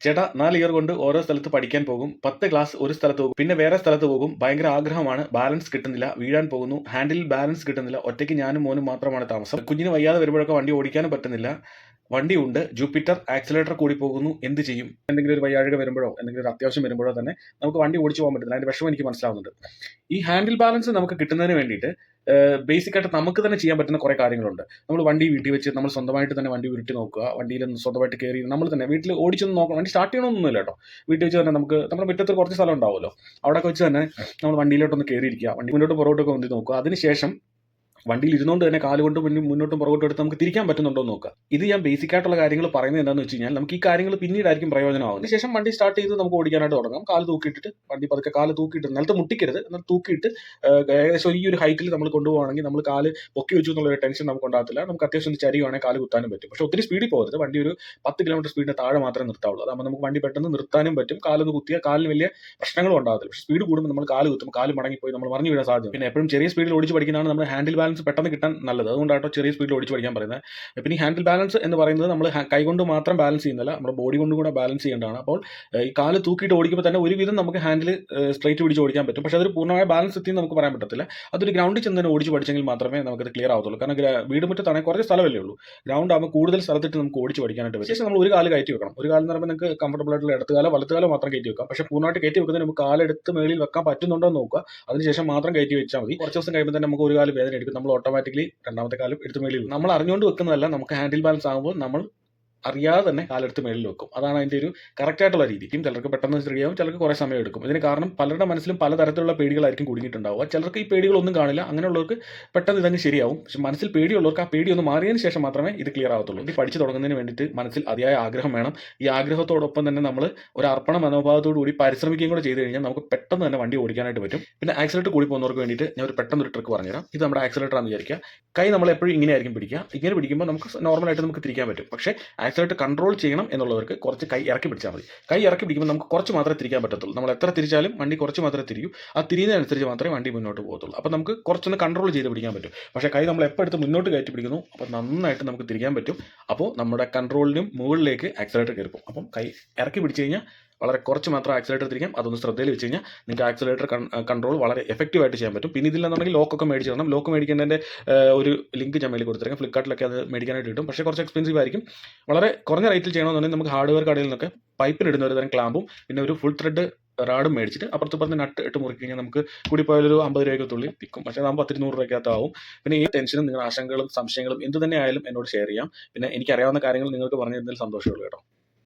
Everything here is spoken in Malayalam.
ചേട്ടാ നാല് ഇയർ കൊണ്ട് ഓരോ സ്ഥലത്ത് പഠിക്കാൻ പോകും പത്ത് ക്ലാസ് ഒരു സ്ഥലത്ത് പോകും പിന്നെ വേറെ സ്ഥലത്ത് പോകും. ഭയങ്കര ആഗ്രഹമാണ്. ബാലൻസ് കിട്ടുന്നില്ല വീഴാൻ പോകുന്നു. ഹാൻഡിൽ ബാലൻസ് കിട്ടുന്നില്ല. ഒറ്റയ്ക്ക് ഞാനും മോനും മാത്രമാണ് താമസം. കുഞ്ഞിന് വയ്യാതെ വരുമ്പോഴൊക്കെ വണ്ടി ഓടിക്കാനും പറ്റുന്നില്ല. വണ്ടിയുണ്ട്. ജൂപ്പിറ്റർ ആക്സിലേറ്റർ കൂടി പോകുന്നു. എന്ത് ചെയ്യും? എന്തെങ്കിലും ഒരു വയ്യാഴിക വരുമ്പോഴോ എന്തെങ്കിലും ഒരു അത്യാവശ്യം വരുമ്പോഴോ തന്നെ നമുക്ക് വണ്ടി ഓടിച്ചു പോകാൻ പറ്റുന്നില്ല. അതിന്റെ വിഷമം എനിക്ക് മനസ്സിലാവുന്നുണ്ട്. ഈ ഹാൻഡിൽ ബാലൻസ് നമുക്ക് കിട്ടുന്നതിന് വേണ്ടിയിട്ട് ബേസിക് ആയിട്ട് നമുക്ക് തന്നെ ചെയ്യാൻ പറ്റുന്ന കുറേ കാര്യങ്ങളുണ്ട്. നമ്മൾ വണ്ടി വീട്ടിൽ വെച്ച് നമ്മൾ സ്വന്തമായിട്ട് തന്നെ വണ്ടി ഉരുട്ടി നോക്കുക വണ്ടിയിൽ സ്വന്തമായിട്ട് കയറി നമ്മൾ തന്നെ വീട്ടിൽ ഓടിച്ചൊന്ന് നോക്കണം. വണ്ടി സ്റ്റാർട്ട് ചെയ്യണമെന്നൊന്നുമില്ല കേട്ടോ. വീട്ടിൽ വെച്ച് തന്നെ നമുക്ക് നമ്മുടെ മുറ്റത്ത് കുറച്ച് സ്ഥലം ഉണ്ടാവുമല്ലോ. അവിടെ വെച്ച് തന്നെ നമ്മൾ വണ്ടിയിലോട്ടൊന്ന് കയറിയിരിക്കുക വണ്ടി മുന്നോട്ട് പുറകോട്ടൊക്കെ വണ്ടി നോക്കുക. അതിനുശേഷം വണ്ടിയിൽ ഇരുന്നുകൊണ്ട് തന്നെ കാലുകൊണ്ട് മുന്നിൽ മുന്നോട്ടും പുറകോട്ടും എടുത്ത് നമുക്ക് തിരിക്കാൻ പറ്റുന്നുണ്ടോ എന്ന് നോക്കുക ഇത് ഞാൻ ബേസിക് ആയിട്ടുള്ള കാര്യങ്ങൾ പറയുന്നത് എന്താണെന്ന് വെച്ച് കഴിഞ്ഞാൽ നമുക്ക് ഈ കാര്യങ്ങൾ പിന്നീടായിരിക്കും പ്രയോജനമാകും ശേഷം വണ്ടി സ്റ്റാർട്ട് ചെയ്ത് നമുക്ക് ഓടിക്കാനായിട്ട് തുടങ്ങാം. കാൽ തൂക്കിയിട്ടിട്ട് വണ്ടി പതുക്കെ കാൽ തൂക്കിയിട്ട് നിലത്ത് മുട്ടിക്കരുത്. എന്നാൽ തൂക്കിയിട്ട് ഏകദേശം ഈ ഒരു ഹൈറ്റിൽ നമ്മൾ കൊണ്ടുപോകണമെങ്കിൽ നമ്മൾ കാൽ പൊക്കി വെച്ചു എന്നുള്ള ഒരു ടെൻഷൻ നമുക്ക് ഉണ്ടാകത്തില്ല. നമുക്ക് അത്യാവശ്യം ചരിയുവാണെങ്കിൽ കാൽ കുത്താനും പറ്റും. പക്ഷെ ഒത്തിരി സ്പീഡിൽ പോകരുത്. വണ്ടി ഒരു പത്ത് കിലോമീറ്റർ സ്പീഡിന് താഴെ മാത്രമേ നിർത്താവുള്ളൂ. അതാകുമ്പോൾ നമുക്ക് വണ്ടി പെട്ടെന്ന് നിർത്താനും പറ്റും. കാലൊന്ന് കുത്തിയാൽ കാലിന് വലിയ പ്രശ്നങ്ങളും ഉണ്ടാകത്തില്ല. പക്ഷേ സ്പീഡ് കൂടുമ്പോൾ നമ്മൾ കാൽ കുത്തും കാൽ മടങ്ങിപ്പോയി നമ്മൾ മറിഞ്ഞു വീഴാൻ സാധ്യത പിന്നെ എപ്പോഴും ചെറിയ സ്പീഡിൽ ഓടിച്ച് പഠിക്കുന്നതാണ് നമ്മുടെ ഹാൻഡിൽ പെട്ടെന്ന് കിട്ടാൻ നല്ലത്. അതുകൊണ്ടാട്ടോ ചെറിയ സ്പീഡിൽ ഓടിച്ച് പഠിക്കാൻ പറയുന്നത്. പിന്നെ ഹാൻഡിൽ ബാലൻസ് എന്ന് പറയുന്നത് നമ്മൾ കൈകൊണ്ട് മാത്രം ബാലൻസ് ചെയ്യുന്നില്ല നമ്മുടെ ബോഡി കൊണ്ട് കൂടെ ബാലൻസ് ചെയ്യേണ്ടതാണ്. അപ്പോൾ ഈ കാൽ തൂക്കിയിട്ട് ഓടിക്കുമ്പോൾ തന്നെ ഒരുവിധം നമുക്ക് ഹാൻഡിൽ സ്ട്രൈറ്റ് പിടിച്ച് ഓടിക്കാൻ പറ്റും. പക്ഷേ അതൊരു പൂർണമായ ബാലൻസ് എത്തി നമുക്ക് പറയാൻ പറ്റത്തില്ല. അതൊരു ഗ്രൗണ്ടിൽ ചെന്ന് തന്നെ ഓടിച്ച് പഠിച്ചെങ്കിൽ മാത്രമേ നമുക്കത് ക്ലിയർ ആവത്തുള്ളൂ. കാരണം വീട് മുറ്റത്താണെങ്കിൽ കുറച്ച് സ്ഥലമല്ലേ ഉള്ളൂ. ഗ്രൗണ്ട് ആകുമ്പോൾ കൂടുതൽ സ്ഥലത്തിട്ട് നമുക്ക് ഓടിച്ച് പഠിക്കാനായിട്ട് പറ്റും. ശേഷം നമ്മൾ ഒരു കാൽ കയറ്റി വെക്കണം. ഒരു കാലം എന്ന് പറയുമ്പോൾ നിങ്ങൾക്ക് കംഫർട്ടബിൾ ആയിട്ടുള്ള ഇടത്ത് കാലം വലത്ത് കാലം മാത്രം കയറ്റി വെക്കാം. പക്ഷേ പൂർണമായിട്ട് കയറ്റി വെക്കുന്നതിന് നമുക്ക് കാലെടുത്ത് മേളിൽ വെക്കാൻ പറ്റുന്നുണ്ടോ എന്ന് നോക്കുക. അതിനുശേഷം മാത്രം കയറ്റി വെച്ചാൽ മതി. കുറച്ച് ദിവസം കഴിയുമ്പോൾ തന്നെ നമുക്ക് ഒരു കാൽ വേദന എടുക്കും. നമ്മൾ ഓട്ടോമാറ്റിക്കലി രണ്ടാമത്തെ കാലം എടുത്ത് മേളിൽ. നമ്മൾ അറിഞ്ഞുകൊണ്ട് വെക്കുന്നതല്ല നമുക്ക് ഹാൻഡിൽ ബാലൻസ് ആകുമ്പോൾ നമ്മൾ അറിയാതെ തന്നെ കാലെടുത്ത് മേളിൽ വെക്കും. അതാണ് അതിന്റെ ഒരു കറക്റ്റായിട്ടുള്ള രീതി. ചിലർക്ക് പെട്ടെന്ന് ശരിയാവും ചിലർക്ക് കുറേ സമയം എടുക്കും. ഇതിന് കാരണം പലരുടെ മനസ്സിലും പലതരത്തിലുള്ള പേടികളായിരിക്കും കുടുങ്ങിയിട്ടുണ്ടാവുക. ചിലർക്ക് ഈ പേടികളൊന്നും കാണില്ല. അങ്ങനെയുള്ളവർക്ക് പെട്ടെന്ന് ഇതങ്ങ് ശരിയാവും. പക്ഷെ മനസ്സിൽ പേടിയുള്ളവർക്ക് ആ പേടി ഒന്ന് മാറിയതിന് ശേഷം മാത്രമേ ഇത് ക്ലിയർ ആവത്തുള്ളൂ. ഇത് പഠിച്ചു തുടങ്ങുന്നതിന് വേണ്ടിയിട്ട് മനസ്സിൽ അതിയായ ആഗ്രഹം വേണം. ഈ ആഗ്രഹത്തോടൊപ്പം തന്നെ നമ്മൾ ഒരു അർപ്പണ മനോഭാവത്തോടു കൂടി പരിശ്രമിക്കുകയും കൂടെ ചെയ്ത് കഴിഞ്ഞാൽ നമുക്ക് പെട്ടെന്ന് തന്നെ വണ്ടി ഓടിക്കാനായിട്ട് പറ്റും. പിന്നെ ആക്സിലേറ്റർ കൂടി പോകുന്നവർക്ക് വേണ്ടിയിട്ട് ഞാൻ ഒരു പെട്ടെന്ന് ഒരു ട്രിക്ക് പറഞ്ഞുതരാം. ഇത് നമ്മുടെ ആക്സിലേറ്റർ ആണെന്ന് വിചാരിക്കുക. കൈ നമ്മൾ എപ്പോഴും ഇങ്ങനെ ആയിരിക്കും പിടിക്കുക. ഇങ്ങനെ പിടിക്കുമ്പോൾ നമുക്ക് നോർമലായിട്ട് നമുക്ക് തിരിക്കാൻ പറ്റും. പക്ഷേ ആക്സിലേറ്റർ കൺട്രോൾ ചെയ്യണം എന്നുള്ളവർക്ക് കുറച്ച് കൈ ഇറക്കി പിടിച്ചാൽ മതി. കൈ ഇറക്കി പിടിക്കുമ്പോൾ നമുക്ക് കുറച്ച് മാത്രമേ തിരിക്കാൻ പറ്റത്തുള്ളൂ. നമ്മൾ എത്ര തിരിച്ചാലും വണ്ടി കുറച്ച് മാത്രമേ തിരിയൂ. ആ തിരിയുന്നതനുസരിച്ച് മാത്രമേ വണ്ടി മുന്നോട്ട് പോകത്തുള്ളൂ. അപ്പോൾ നമുക്ക് കുറച്ചൊന്ന് കൺട്രോൾ ചെയ്ത് പിടിക്കാൻ പറ്റും. പക്ഷേ കൈ നമ്മൾ എപ്പോൾ എടുത്ത് മുന്നോട്ട് കയറ്റി പിടിക്കുന്നു അപ്പോൾ നന്നായിട്ട് നമുക്ക് തിരിക്കാൻ പറ്റും. അപ്പോൾ നമ്മുടെ കൺട്രോളിനും മുകളിലേക്ക് ആക്സിലേറ്റർ കയറിപ്പോകും. അപ്പം കൈ ഇറക്കി പിടിച്ച് കഴിഞ്ഞാൽ വളരെ കുറച്ച് മാത്രം ആക്സിലേറ്റർ തിരിക്കാം. അതൊന്ന് ശ്രദ്ധയിൽ വെച്ച് കഴിഞ്ഞാൽ നിങ്ങൾക്ക് ആക്സിലേറ്റർ കൺട്രോൾ വളരെ എഫക്റ്റീവായിട്ട് ചെയ്യാൻ പറ്റും. പിന്നെ ഇതില്ലെന്നുണ്ടെങ്കിൽ ലോക്കൊക്കെ മേടിച്ച് തരണം. ലോക്ക് മേടിക്കേണ്ടതിന്റെ ഒരു ലിങ്ക് ഞാൻ മേലിൽ കൊടുത്തിരിക്കാം. ഫ്ലിപ്കാർട്ടിലൊക്കെ അത് മേടിക്കാനായിട്ട് കിട്ടും. പക്ഷേ കുറച്ച് എക്സ്പെൻസീവ് ആയിരിക്കും. വളരെ കുറഞ്ഞ റേറ്റിൽ ചെയ്യണമെന്നുണ്ടെങ്കിൽ നമുക്ക് ഹാർഡ്വെയർ കടയിൽ നിന്നൊക്കെ പൈപ്പിലിടുന്ന ഒരു തരം ക്ലാമ്പും പിന്നെ ഒരു ഫുൾ ത്രെഡ് റാഡും മേടിച്ചിട്ട് അപ്പുറത്ത് പറഞ്ഞ് നട്ട് ഇട്ട് മുറുക്കി കഴിഞ്ഞാൽ നമുക്ക് കൂടി പോയാലൊരു അമ്പത് രൂപയ്ക്ക് തുള്ളി വിൽക്കും പക്ഷേ നമ്മൾ പത്തിരുന്നൂറ് രൂപയ്ക്കകത്താവും പിന്നെ ഈ ടെൻഷനും നിങ്ങളുടെ ആശങ്കകളും സംശയങ്ങളും എന്ത് തന്നെ ആയാലും എന്നോട് ഷെയർ ചെയ്യാം. പിന്നെ എനിക്ക് അറിയാവുന്ന കാര്യങ്ങൾ നിങ്ങൾക്ക് പറഞ്ഞു തരുന്നതിൽ സന്തോഷമുള്ളൂ കേട്ടോ.